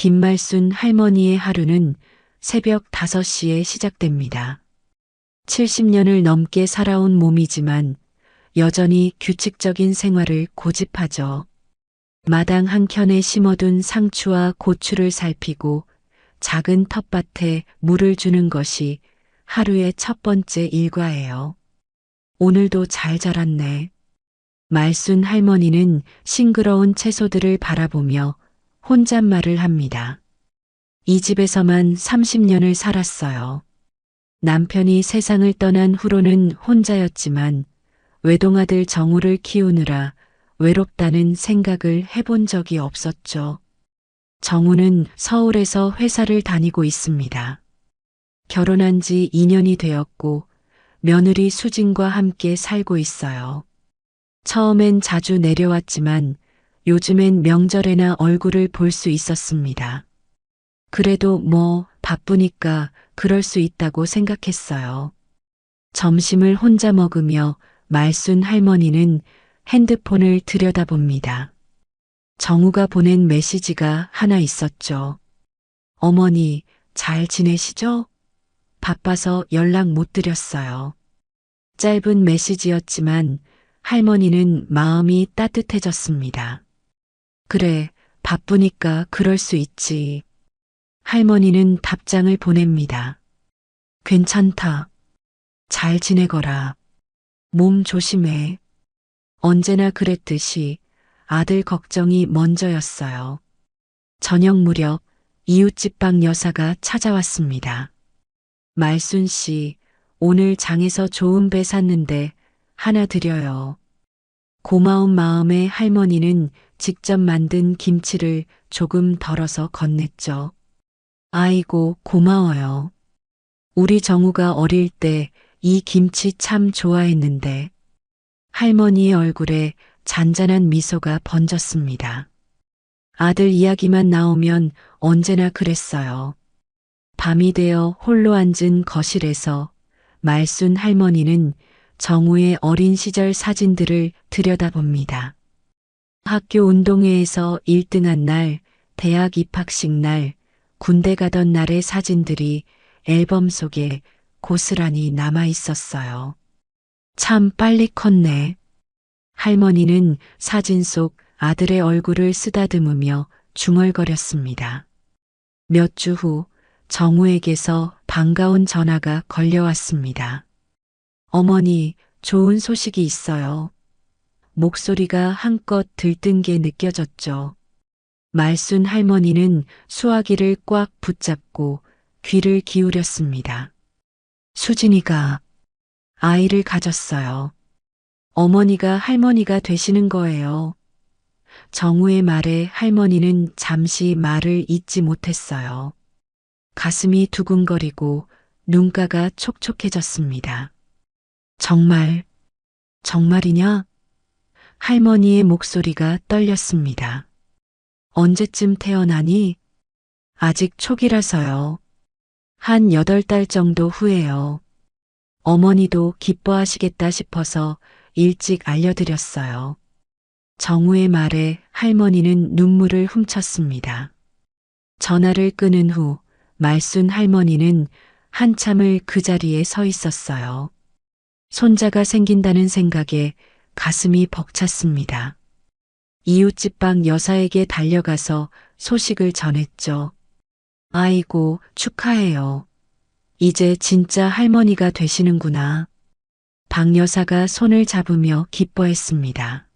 김말순 할머니의 하루는 새벽 5시에 시작됩니다. 70년을 넘게 살아온 몸이지만 여전히 규칙적인 생활을 고집하죠. 마당 한켠에 심어둔 상추와 고추를 살피고 작은 텃밭에 물을 주는 것이 하루의 첫 번째 일과예요. 오늘도 잘 자랐네. 말순 할머니는 싱그러운 채소들을 바라보며 혼잣말을 합니다. 이 집에서만 30년을 살았어요. 남편이 세상을 떠난 후로는 혼자였지만 외동아들 정우를 키우느라 외롭다는 생각을 해본 적이 없었죠. 정우는 서울에서 회사를 다니고 있습니다. 결혼한 지 2년이 되었고 며느리 수진과 함께 살고 있어요. 처음엔 자주 내려왔지만 요즘엔 명절에나 얼굴을 볼 수 있었습니다. 그래도 뭐 바쁘니까 그럴 수 있다고 생각했어요. 점심을 혼자 먹으며 말순 할머니는 핸드폰을 들여다봅니다. 정우가 보낸 메시지가 하나 있었죠. 어머니, 잘 지내시죠? 바빠서 연락 못 드렸어요. 짧은 메시지였지만 할머니는 마음이 따뜻해졌습니다. 그래, 바쁘니까 그럴 수 있지. 할머니는 답장을 보냅니다. 괜찮다. 잘 지내거라. 몸 조심해. 언제나 그랬듯이 아들 걱정이 먼저였어요. 저녁 무렵 이웃집방 여사가 찾아왔습니다. 말순 씨, 오늘 장에서 좋은 배 샀는데 하나 드려요. 고마운 마음에 할머니는 직접 만든 김치를 조금 덜어서 건넸죠. 아이고, 고마워요. 우리 정우가 어릴 때 이 김치 참 좋아했는데 할머니의 얼굴에 잔잔한 미소가 번졌습니다. 아들 이야기만 나오면 언제나 그랬어요. 밤이 되어 홀로 앉은 거실에서 말순 할머니는 정우의 어린 시절 사진들을 들여다봅니다. 학교 운동회에서 1등한 날, 대학 입학식 날, 군대 가던 날의 사진들이 앨범 속에 고스란히 남아 있었어요. 참 빨리 컸네. 할머니는 사진 속 아들의 얼굴을 쓰다듬으며 중얼거렸습니다. 몇 주 후 정우에게서 반가운 전화가 걸려왔습니다. 어머니, 좋은 소식이 있어요. 목소리가 한껏 들뜬 게 느껴졌죠. 말순 할머니는 수화기를 꽉 붙잡고 귀를 기울였습니다. 수진이가 아이를 가졌어요. 어머니가 할머니가 되시는 거예요. 정우의 말에 할머니는 잠시 말을 잇지 못했어요. 가슴이 두근거리고 눈가가 촉촉해졌습니다. 정말, 정말이냐? 할머니의 목소리가 떨렸습니다. 언제쯤 태어나니? 아직 초기라서요. 한 여덟 달 정도 후에요. 어머니도 기뻐하시겠다 싶어서 일찍 알려드렸어요. 정우의 말에 할머니는 눈물을 훔쳤습니다. 전화를 끊은 후 말순 할머니는 한참을 그 자리에 서 있었어요. 손자가 생긴다는 생각에 가슴이 벅찼습니다. 이웃집방 여사에게 달려가서 소식을 전했죠. 아이고, 축하해요. 이제 진짜 할머니가 되시는구나. 박 여사가 손을 잡으며 기뻐했습니다.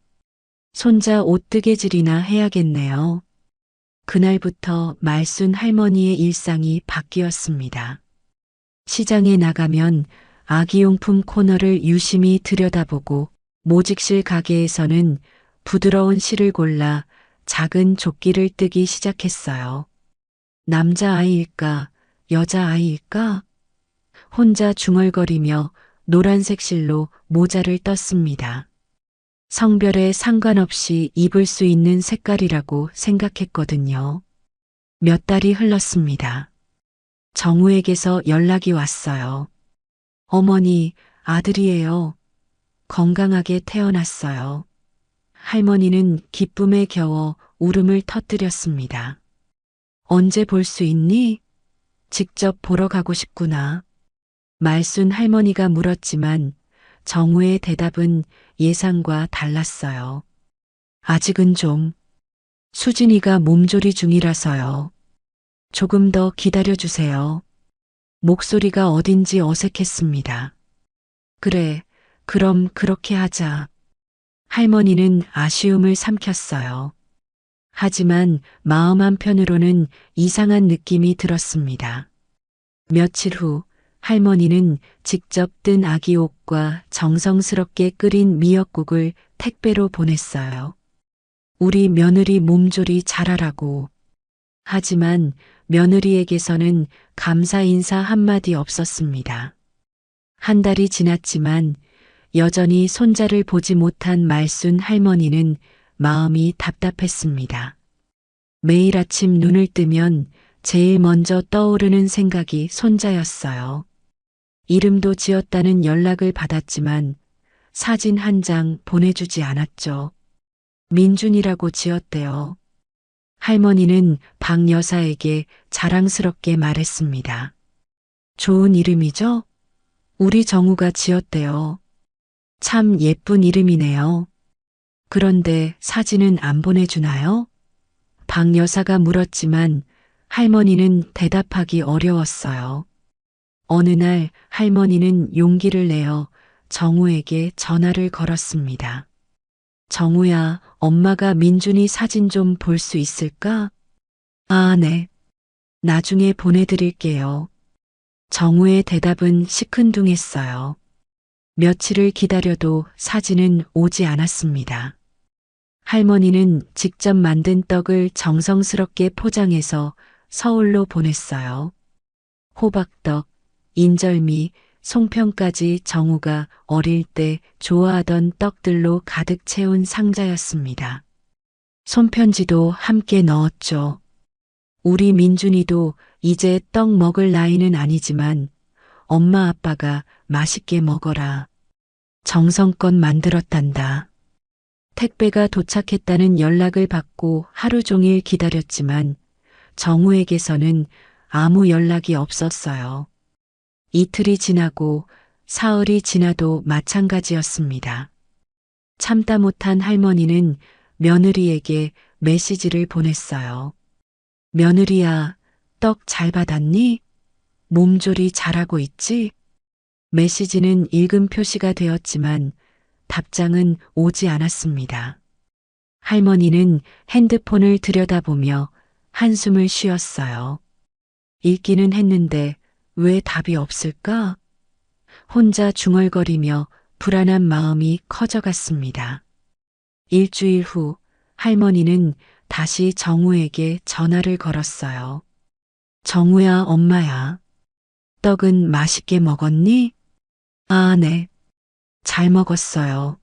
손자 옷뜨개질이나 해야겠네요. 그날부터 말순 할머니의 일상이 바뀌었습니다. 시장에 나가면 아기용품 코너를 유심히 들여다보고 모직실 가게에서는 부드러운 실을 골라 작은 조끼를 뜨기 시작했어요. 남자아이일까, 여자아이일까? 혼자 중얼거리며 노란색 실로 모자를 떴습니다. 성별에 상관없이 입을 수 있는 색깔이라고 생각했거든요. 몇 달이 흘렀습니다. 정우에게서 연락이 왔어요. 어머니, 아들이에요. 건강하게 태어났어요. 할머니는 기쁨에 겨워 울음을 터뜨렸습니다. 언제 볼 수 있니? 직접 보러 가고 싶구나. 말순 할머니가 물었지만 정우의 대답은 예상과 달랐어요. 아직은 좀. 수진이가 몸조리 중이라서요. 조금 더 기다려 주세요. 목소리가 어딘지 어색했습니다. 그래, 그럼 그렇게 하자. 할머니는 아쉬움을 삼켰어요. 하지만 마음 한편으로는 이상한 느낌이 들었습니다. 며칠 후 할머니는 직접 뜬 아기 옷과 정성스럽게 끓인 미역국을 택배로 보냈어요. 우리 며느리 몸조리 잘하라고. 하지만 며느리에게서는 감사 인사 한마디 없었습니다. 한 달이 지났지만 여전히 손자를 보지 못한 말순 할머니는 마음이 답답했습니다. 매일 아침 눈을 뜨면 제일 먼저 떠오르는 생각이 손자였어요. 이름도 지었다는 연락을 받았지만 사진 한 장 보내주지 않았죠. 민준이라고 지었대요. 할머니는 박 여사에게 자랑스럽게 말했습니다. 좋은 이름이죠? 우리 정우가 지었대요. 참 예쁜 이름이네요. 그런데 사진은 안 보내주나요? 박 여사가 물었지만 할머니는 대답하기 어려웠어요. 어느 날 할머니는 용기를 내어 정우에게 전화를 걸었습니다. 정우야, 엄마가 민준이 사진 좀 볼 수 있을까? 아, 네. 나중에 보내드릴게요. 정우의 대답은 시큰둥했어요. 며칠을 기다려도 사진은 오지 않았습니다. 할머니는 직접 만든 떡을 정성스럽게 포장해서 서울로 보냈어요. 호박떡, 인절미, 송편까지 정우가 어릴 때 좋아하던 떡들로 가득 채운 상자였습니다. 손편지도 함께 넣었죠. 우리 민준이도 이제 떡 먹을 나이는 아니지만 엄마 아빠가 맛있게 먹어라. 정성껏 만들었단다. 택배가 도착했다는 연락을 받고 하루 종일 기다렸지만 정우에게서는 아무 연락이 없었어요. 이틀이 지나고 사흘이 지나도 마찬가지였습니다. 참다 못한 할머니는 며느리에게 메시지를 보냈어요. 며느리야, 떡 잘 받았니? 몸조리 잘하고 있지? 메시지는 읽음 표시가 되었지만 답장은 오지 않았습니다. 할머니는 핸드폰을 들여다보며 한숨을 쉬었어요. 읽기는 했는데 왜 답이 없을까? 혼자 중얼거리며 불안한 마음이 커져갔습니다. 일주일 후 할머니는 다시 정우에게 전화를 걸었어요. 정우야, 엄마야. 떡은 맛있게 먹었니? 아, 네. 잘 먹었어요.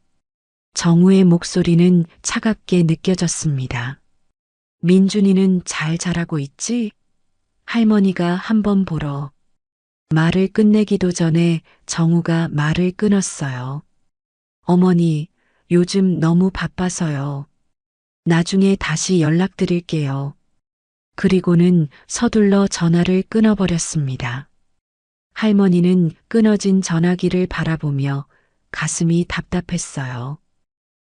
정우의 목소리는 차갑게 느껴졌습니다. 민준이는 잘 자라고 있지? 할머니가 한번 보러. 말을 끝내기도 전에 정우가 말을 끊었어요. 어머니, 요즘 너무 바빠서요. 나중에 다시 연락드릴게요. 그리고는 서둘러 전화를 끊어버렸습니다. 할머니는 끊어진 전화기를 바라보며 가슴이 답답했어요.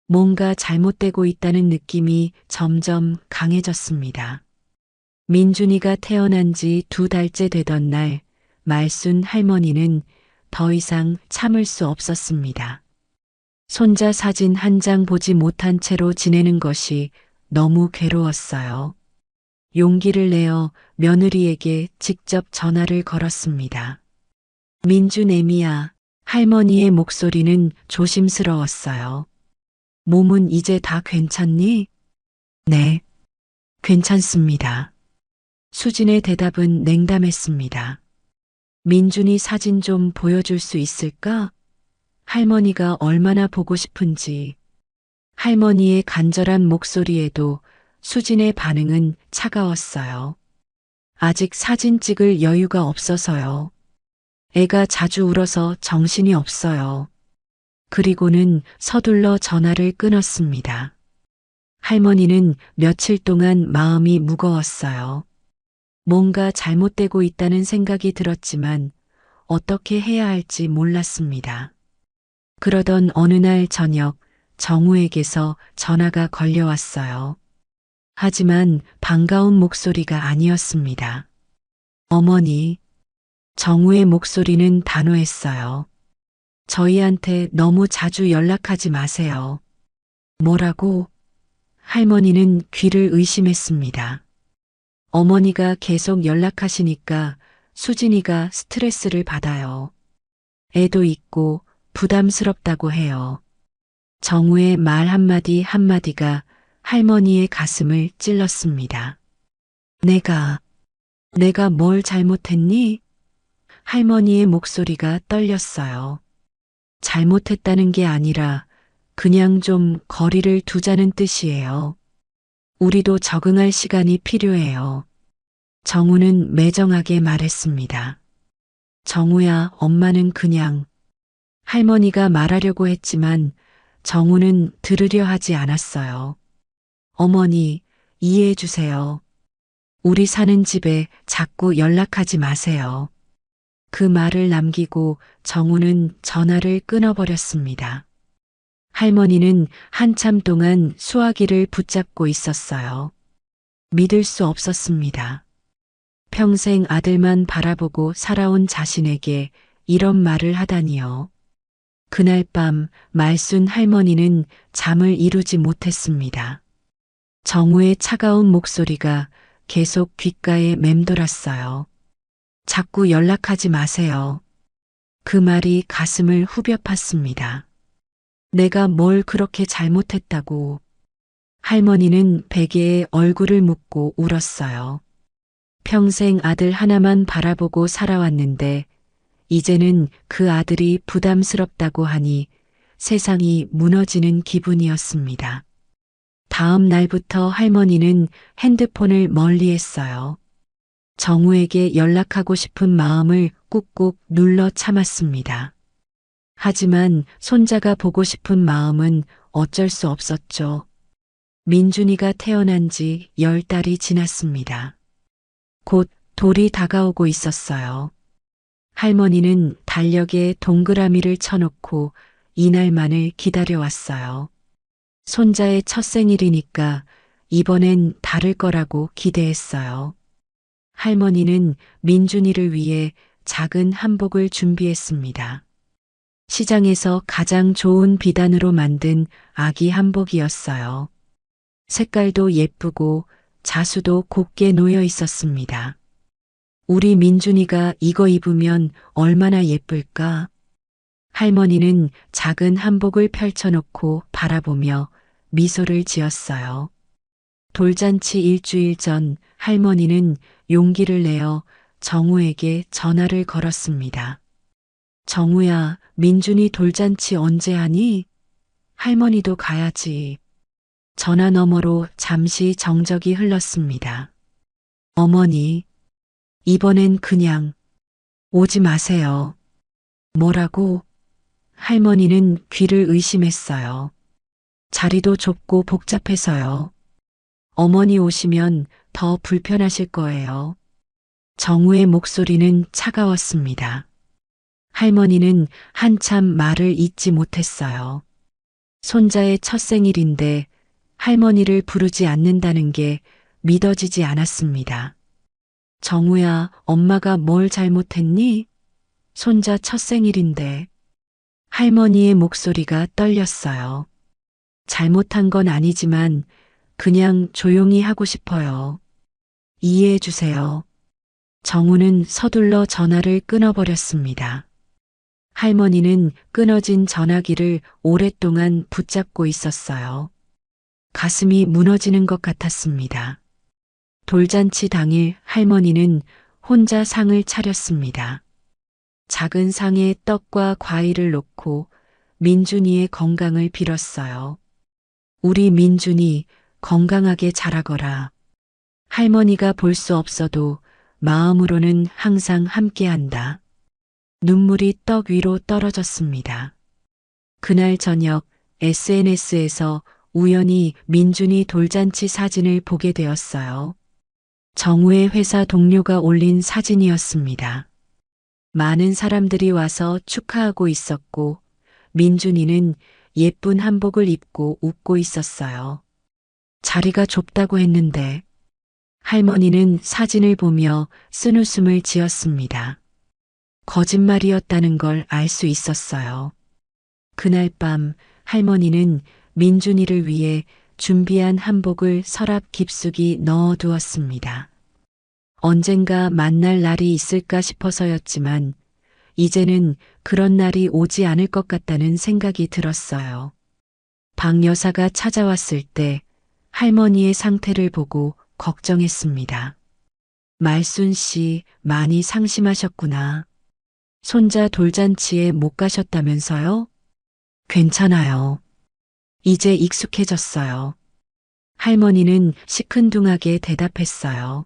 뭔가 잘못되고 있다는 느낌이 점점 강해졌습니다. 민준이가 태어난 지 두 달째 되던 날, 말순 할머니는 더 이상 참을 수 없었습니다. 손자 사진 한 장 보지 못한 채로 지내는 것이 너무 괴로웠어요. 용기를 내어 며느리에게 직접 전화를 걸었습니다. 민준 애미야, 할머니의 목소리는 조심스러웠어요. 몸은 이제 다 괜찮니? 네, 괜찮습니다. 수진의 대답은 냉담했습니다. 민준이 사진 좀 보여줄 수 있을까? 할머니가 얼마나 보고 싶은지. 할머니의 간절한 목소리에도 수진의 반응은 차가웠어요. 아직 사진 찍을 여유가 없어서요. 애가 자주 울어서 정신이 없어요. 그리고는 서둘러 전화를 끊었습니다. 할머니는 며칠 동안 마음이 무거웠어요. 뭔가 잘못되고 있다는 생각이 들었지만 어떻게 해야 할지 몰랐습니다. 그러던 어느 날 저녁 정우에게서 전화가 걸려왔어요. 하지만 반가운 목소리가 아니었습니다. 어머니, 정우의 목소리는 단호했어요. 저희한테 너무 자주 연락하지 마세요. 뭐라고? 할머니는 귀를 의심했습니다. 어머니가 계속 연락하시니까 수진이가 스트레스를 받아요. 애도 있고 부담스럽다고 해요. 정우의 말 한마디 한마디가 할머니의 가슴을 찔렀습니다. 내가, 내가 뭘 잘못했니? 할머니의 목소리가 떨렸어요. 잘못했다는 게 아니라 그냥 좀 거리를 두자는 뜻이에요. 우리도 적응할 시간이 필요해요. 정우는 매정하게 말했습니다. 정우야, 엄마는 그냥 할머니가 말하려고 했지만 정우는 들으려 하지 않았어요. 어머니, 이해해 주세요. 우리 사는 집에 자꾸 연락하지 마세요. 그 말을 남기고 정우는 전화를 끊어버렸습니다. 할머니는 한참 동안 수화기를 붙잡고 있었어요. 믿을 수 없었습니다. 평생 아들만 바라보고 살아온 자신에게 이런 말을 하다니요. 그날 밤 말순 할머니는 잠을 이루지 못했습니다. 정우의 차가운 목소리가 계속 귓가에 맴돌았어요. 자꾸 연락하지 마세요. 그 말이 가슴을 후벼 팠습니다. 내가 뭘 그렇게 잘못했다고. 할머니는 베개에 얼굴을 묻고 울었어요. 평생 아들 하나만 바라보고 살아왔는데 이제는 그 아들이 부담스럽다고 하니 세상이 무너지는 기분이었습니다. 다음 날부터 할머니는 핸드폰을 멀리 했어요. 정우에게 연락하고 싶은 마음을 꾹꾹 눌러 참았습니다. 하지만 손자가 보고 싶은 마음은 어쩔 수 없었죠. 민준이가 태어난 지 열 달이 지났습니다. 곧 돌이 다가오고 있었어요. 할머니는 달력에 동그라미를 쳐놓고 이날만을 기다려왔어요. 손자의 첫 생일이니까 이번엔 다를 거라고 기대했어요. 할머니는 민준이를 위해 작은 한복을 준비했습니다. 시장에서 가장 좋은 비단으로 만든 아기 한복이었어요. 색깔도 예쁘고 자수도 곱게 놓여 있었습니다. 우리 민준이가 이거 입으면 얼마나 예쁠까? 할머니는 작은 한복을 펼쳐놓고 바라보며 미소를 지었어요. 돌잔치 일주일 전 할머니는 용기를 내어 정우에게 전화를 걸었습니다. 정우야, 민준이 돌잔치 언제 하니? 할머니도 가야지. 전화 너머로 잠시 정적이 흘렀습니다. 어머니, 이번엔 그냥 오지 마세요. 뭐라고? 할머니는 귀를 의심했어요. 자리도 좁고 복잡해서요. 어머니 오시면 더 불편하실 거예요. 정우의 목소리는 차가웠습니다. 할머니는 한참 말을 잇지 못했어요. 손자의 첫 생일인데 할머니를 부르지 않는다는 게 믿어지지 않았습니다. 정우야, 엄마가 뭘 잘못했니? 손자 첫 생일인데. 할머니의 목소리가 떨렸어요. 잘못한 건 아니지만 그냥 조용히 하고 싶어요. 이해해 주세요. 정우는 서둘러 전화를 끊어버렸습니다. 할머니는 끊어진 전화기를 오랫동안 붙잡고 있었어요. 가슴이 무너지는 것 같았습니다. 돌잔치 당일 할머니는 혼자 상을 차렸습니다. 작은 상에 떡과 과일을 놓고 민준이의 건강을 빌었어요. 우리 민준이 건강하게 자라거라. 할머니가 볼 수 없어도 마음으로는 항상 함께한다. 눈물이 떡 위로 떨어졌습니다. 그날 저녁 SNS에서 우연히 민준이 돌잔치 사진을 보게 되었어요. 정우의 회사 동료가 올린 사진이었습니다. 많은 사람들이 와서 축하하고 있었고, 민준이는 예쁜 한복을 입고 웃고 있었어요. 자리가 좁다고 했는데, 할머니는 사진을 보며 쓴 웃음을 지었습니다. 거짓말이었다는 걸 알 수 있었어요. 그날 밤 할머니는 민준이를 위해 준비한 한복을 서랍 깊숙이 넣어 두었습니다. 언젠가 만날 날이 있을까 싶어서였지만 이제는 그런 날이 오지 않을 것 같다는 생각이 들었어요. 박 여사가 찾아왔을 때 할머니의 상태를 보고 걱정했습니다. 말순 씨 많이 상심하셨구나. 손자 돌잔치에 못 가셨다면서요? 괜찮아요. 이제 익숙해졌어요. 할머니는 시큰둥하게 대답했어요.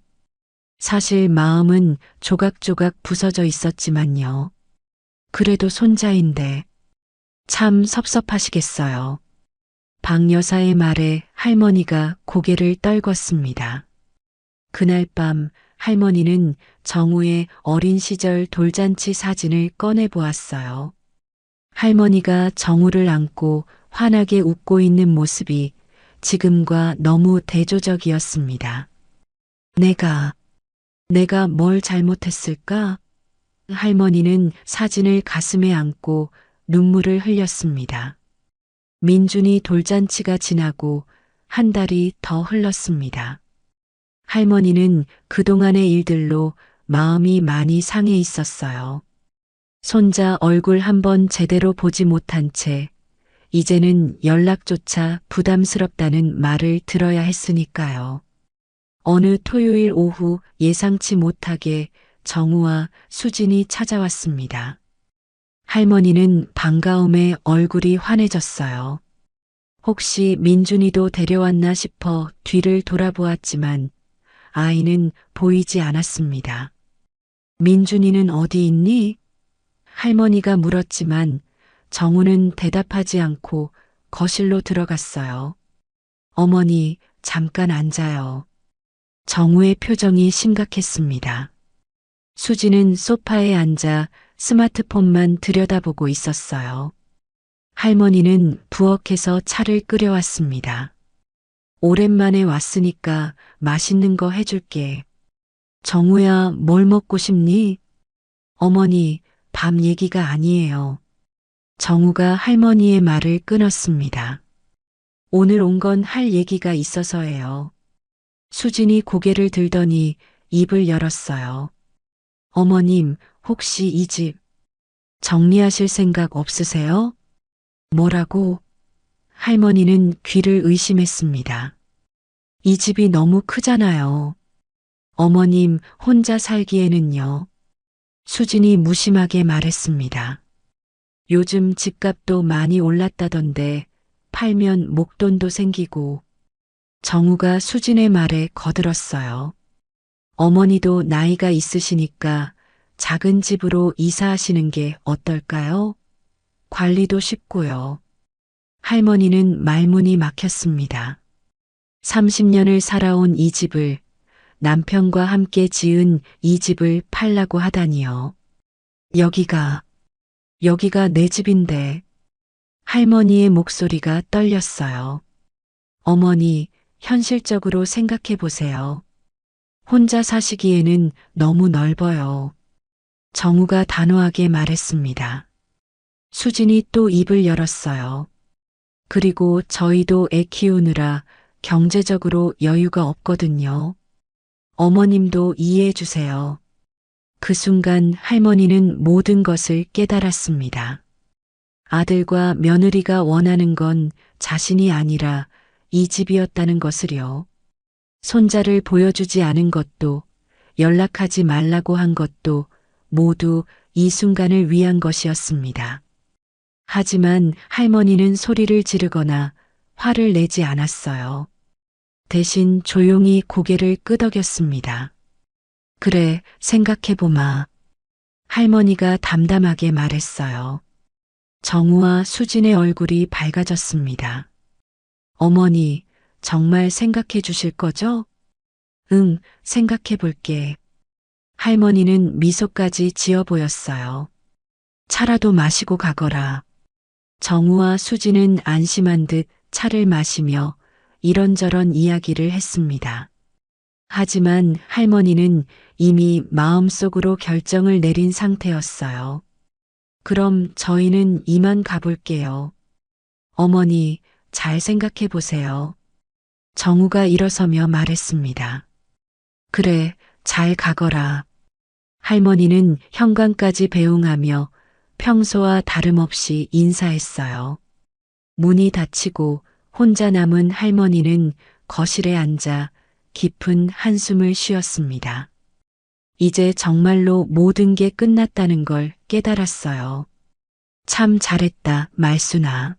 사실 마음은 조각조각 부서져 있었지만요. 그래도 손자인데 참 섭섭하시겠어요. 박 여사의 말에 할머니가 고개를 떨궜습니다. 그날 밤 할머니는 정우의 어린 시절 돌잔치 사진을 꺼내 보았어요. 할머니가 정우를 안고 환하게 웃고 있는 모습이 지금과 너무 대조적이었습니다. 내가, 내가 뭘 잘못했을까? 할머니는 사진을 가슴에 안고 눈물을 흘렸습니다. 민준이 돌잔치가 지나고 한 달이 더 흘렀습니다. 할머니는 그동안의 일들로 마음이 많이 상해 있었어요. 손자 얼굴 한번 제대로 보지 못한 채 이제는 연락조차 부담스럽다는 말을 들어야 했으니까요. 어느 토요일 오후 예상치 못하게 정우와 수진이 찾아왔습니다. 할머니는 반가움에 얼굴이 환해졌어요. 혹시 민준이도 데려왔나 싶어 뒤를 돌아보았지만 아이는 보이지 않았습니다. 민준이는 어디 있니? 할머니가 물었지만 정우는 대답하지 않고 거실로 들어갔어요. 어머니, 잠깐 앉아요. 정우의 표정이 심각했습니다. 수지는 소파에 앉아 스마트폰만 들여다보고 있었어요. 할머니는 부엌에서 차를 끓여왔습니다. 오랜만에 왔으니까 맛있는 거 해줄게. 정우야, 뭘 먹고 싶니? 어머니, 밤 얘기가 아니에요. 정우가 할머니의 말을 끊었습니다. 오늘 온 건 할 얘기가 있어서예요. 수진이 고개를 들더니 입을 열었어요. 어머님, 혹시 이 집 정리하실 생각 없으세요? 뭐라고? 할머니는 귀를 의심했습니다. 이 집이 너무 크잖아요. 어머님 혼자 살기에는요. 수진이 무심하게 말했습니다. 요즘 집값도 많이 올랐다던데 팔면 목돈도 생기고 정우가 수진의 말에 거들었어요. 어머니도 나이가 있으시니까 작은 집으로 이사하시는 게 어떨까요? 관리도 쉽고요. 할머니는 말문이 막혔습니다. 30년을 살아온 이 집을 남편과 함께 지은 이 집을 팔라고 하다니요. 여기가, 여기가 내 집인데 할머니의 목소리가 떨렸어요. 어머니, 현실적으로 생각해 보세요. 혼자 사시기에는 너무 넓어요. 정우가 단호하게 말했습니다. 수진이 또 입을 열었어요. 그리고 저희도 애 키우느라 경제적으로 여유가 없거든요. 어머님도 이해해 주세요. 그 순간 할머니는 모든 것을 깨달았습니다. 아들과 며느리가 원하는 건 자신이 아니라 이 집이었다는 것을요. 손자를 보여주지 않은 것도 연락하지 말라고 한 것도 모두 이 순간을 위한 것이었습니다. 하지만 할머니는 소리를 지르거나 화를 내지 않았어요. 대신 조용히 고개를 끄덕였습니다. 그래, 생각해보마. 할머니가 담담하게 말했어요. 정우와 수진의 얼굴이 밝아졌습니다. 어머니, 정말 생각해 주실 거죠? 응, 생각해 볼게. 할머니는 미소까지 지어 보였어요. 차라도 마시고 가거라. 정우와 수지는 안심한 듯 차를 마시며 이런저런 이야기를 했습니다. 하지만 할머니는 이미 마음속으로 결정을 내린 상태였어요. 그럼 저희는 이만 가볼게요. 어머니, 잘 생각해 보세요. 정우가 일어서며 말했습니다. 그래, 잘 가거라. 할머니는 현관까지 배웅하며 평소와 다름없이 인사했어요. 문이 닫히고 혼자 남은 할머니는 거실에 앉아 깊은 한숨을 쉬었습니다. 이제 정말로 모든 게 끝났다는 걸 깨달았어요. 참 잘했다, 말순아.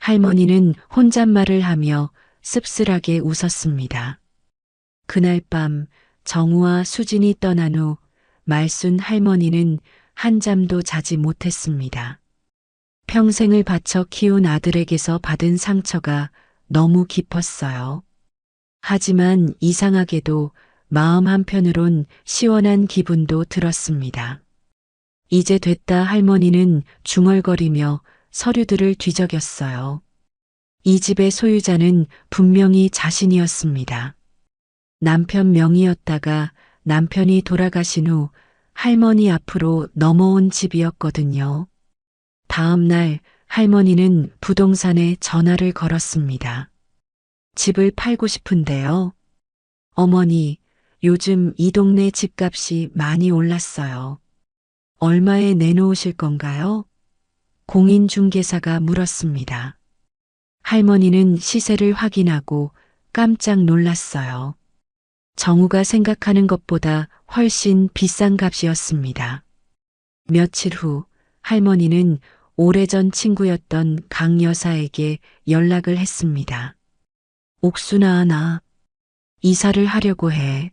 할머니는 혼잣말을 하며 씁쓸하게 웃었습니다. 그날 밤 정우와 수진이 떠난 후 말순 할머니는 한잠도 자지 못했습니다. 평생을 바쳐 키운 아들에게서 받은 상처가 너무 깊었어요. 하지만 이상하게도 마음 한편으론 시원한 기분도 들었습니다. 이제 됐다 할머니는 중얼거리며 서류들을 뒤적였어요. 이 집의 소유자는 분명히 자신이었습니다. 남편 명의였다가 남편이 돌아가신 후 할머니 앞으로 넘어온 집이었거든요. 다음 날 할머니는 부동산에 전화를 걸었습니다. 집을 팔고 싶은데요. 어머니, 요즘 이 동네 집값이 많이 올랐어요. 얼마에 내놓으실 건가요? 공인중개사가 물었습니다. 할머니는 시세를 확인하고 깜짝 놀랐어요. 정우가 생각하는 것보다 훨씬 비싼 값이었습니다. 며칠 후 할머니는 오래전 친구였던 강 여사에게 연락을 했습니다. 옥순아, 나 이사를 하려고 해.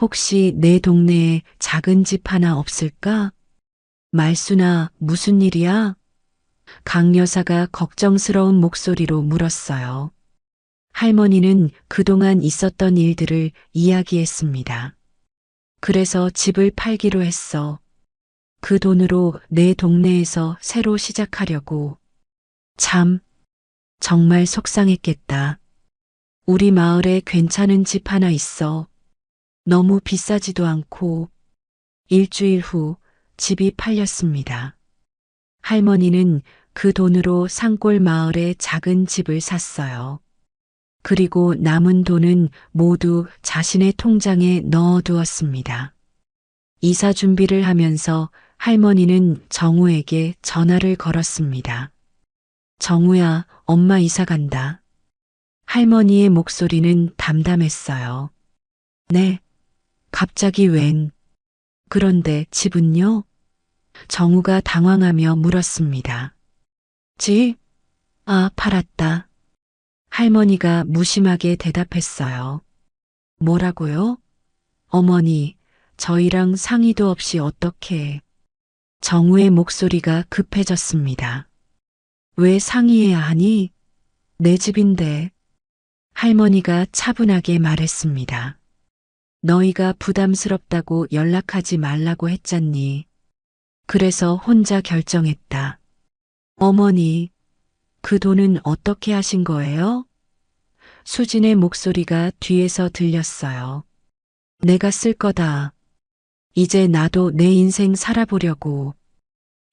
혹시 내 동네에 작은 집 하나 없을까? 말순아, 무슨 일이야? 강 여사가 걱정스러운 목소리로 물었어요. 할머니는 그동안 있었던 일들을 이야기했습니다. 그래서 집을 팔기로 했어. 그 돈으로 내 동네에서 새로 시작하려고. 참, 정말 속상했겠다. 우리 마을에 괜찮은 집 하나 있어. 너무 비싸지도 않고. 일주일 후 집이 팔렸습니다. 할머니는 그 돈으로 산골 마을에 작은 집을 샀어요. 그리고 남은 돈은 모두 자신의 통장에 넣어두었습니다. 이사 준비를 하면서 할머니는 정우에게 전화를 걸었습니다. 정우야, 엄마 이사 간다. 할머니의 목소리는 담담했어요. 네. 갑자기 웬? 그런데 집은요? 정우가 당황하며 물었습니다. 집? 아, 팔았다. 할머니가 무심하게 대답했어요. 뭐라고요? 어머니, 저희랑 상의도 없이 어떻게. 정우의 목소리가 급해졌습니다. 왜 상의해야 하니? 내 집인데. 할머니가 차분하게 말했습니다. 너희가 부담스럽다고 연락하지 말라고 했잖니. 그래서 혼자 결정했다. 어머니, 그 돈은 어떻게 하신 거예요? 수진의 목소리가 뒤에서 들렸어요. 내가 쓸 거다. 이제 나도 내 인생 살아보려고.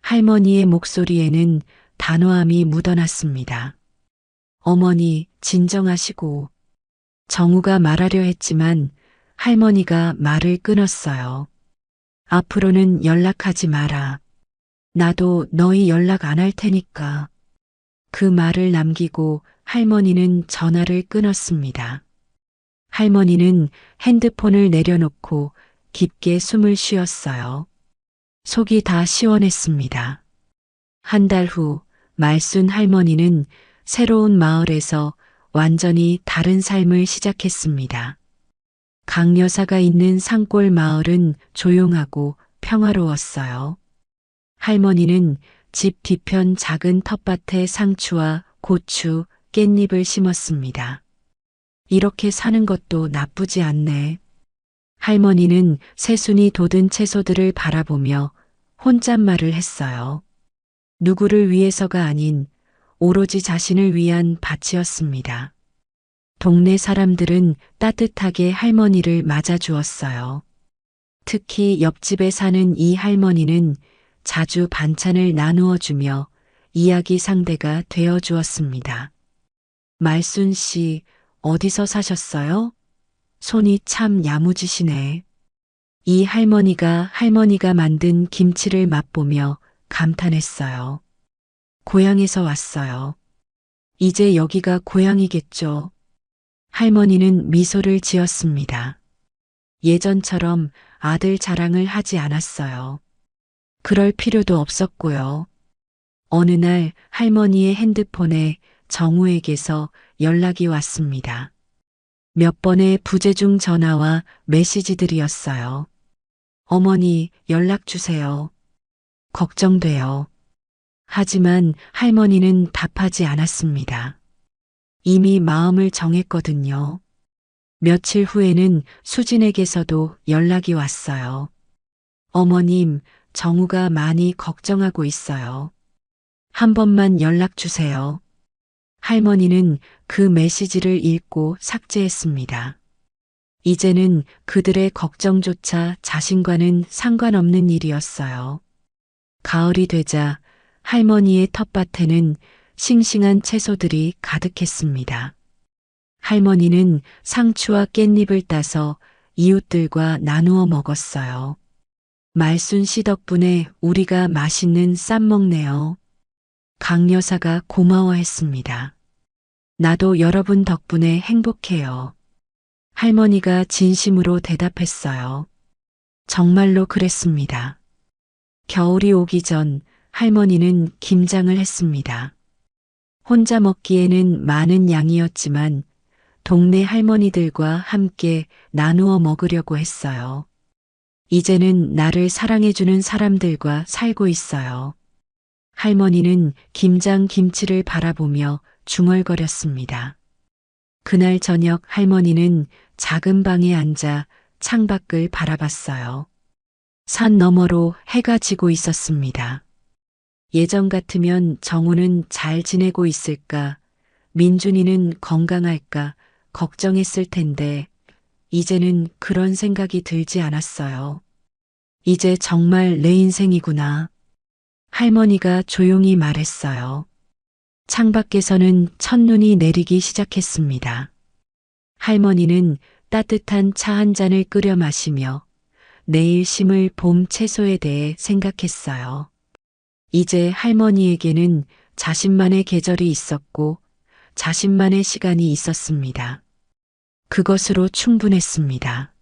할머니의 목소리에는 단호함이 묻어났습니다. 어머니, 진정하시고. 정우가 말하려 했지만 할머니가 말을 끊었어요. 앞으로는 연락하지 마라. 나도 너희 연락 안 할 테니까. 그 말을 남기고 할머니는 전화를 끊었습니다. 할머니는 핸드폰을 내려놓고 깊게 숨을 쉬었어요. 속이 다 시원했습니다. 한 달 후 말순 할머니는 새로운 마을에서 완전히 다른 삶을 시작했습니다. 강 여사가 있는 산골 마을은 조용하고 평화로웠어요. 할머니는 집 뒤편 작은 텃밭에 상추와 고추, 깻잎을 심었습니다. 이렇게 사는 것도 나쁘지 않네. 할머니는 새순이 돋은 채소들을 바라보며 혼잣말을 했어요. 누구를 위해서가 아닌 오로지 자신을 위한 밭이었습니다. 동네 사람들은 따뜻하게 할머니를 맞아주었어요. 특히 옆집에 사는 이 할머니는 자주 반찬을 나누어 주며 이야기 상대가 되어 주었습니다. 말순 씨, 어디서 사셨어요? 손이 참 야무지시네. 이 할머니가 할머니가 만든 김치를 맛보며 감탄했어요. 고향에서 왔어요. 이제 여기가 고향이겠죠. 할머니는 미소를 지었습니다. 예전처럼 아들 자랑을 하지 않았어요. 그럴 필요도 없었고요. 어느 날 할머니의 핸드폰에 정우에게서 연락이 왔습니다. 몇 번의 부재중 전화와 메시지들이었어요. 어머니 연락 주세요. 걱정돼요. 하지만 할머니는 답하지 않았습니다. 이미 마음을 정했거든요. 며칠 후에는 수진에게서도 연락이 왔어요. 어머님, 정우가 많이 걱정하고 있어요. 한 번만 연락 주세요. 할머니는 그 메시지를 읽고 삭제했습니다. 이제는 그들의 걱정조차 자신과는 상관없는 일이었어요. 가을이 되자 할머니의 텃밭에는 싱싱한 채소들이 가득했습니다. 할머니는 상추와 깻잎을 따서 이웃들과 나누어 먹었어요. 말순 씨 덕분에 우리가 맛있는 쌈 먹네요. 강 여사가 고마워했습니다. 나도 여러분 덕분에 행복해요. 할머니가 진심으로 대답했어요. 정말로 그랬습니다. 겨울이 오기 전 할머니는 김장을 했습니다. 혼자 먹기에는 많은 양이었지만 동네 할머니들과 함께 나누어 먹으려고 했어요. 이제는 나를 사랑해주는 사람들과 살고 있어요. 할머니는 김장 김치를 바라보며 중얼거렸습니다. 그날 저녁 할머니는 작은 방에 앉아 창밖을 바라봤어요. 산 너머로 해가 지고 있었습니다. 예전 같으면 정우는 잘 지내고 있을까, 민준이는 건강할까 걱정했을 텐데, 이제는 그런 생각이 들지 않았어요. 이제 정말 내 인생이구나. 할머니가 조용히 말했어요. 창밖에서는 첫눈이 내리기 시작했습니다. 할머니는 따뜻한 차 한 잔을 끓여 마시며 내일 심을 봄 채소에 대해 생각했어요. 이제 할머니에게는 자신만의 계절이 있었고 자신만의 시간이 있었습니다. 그것으로 충분했습니다.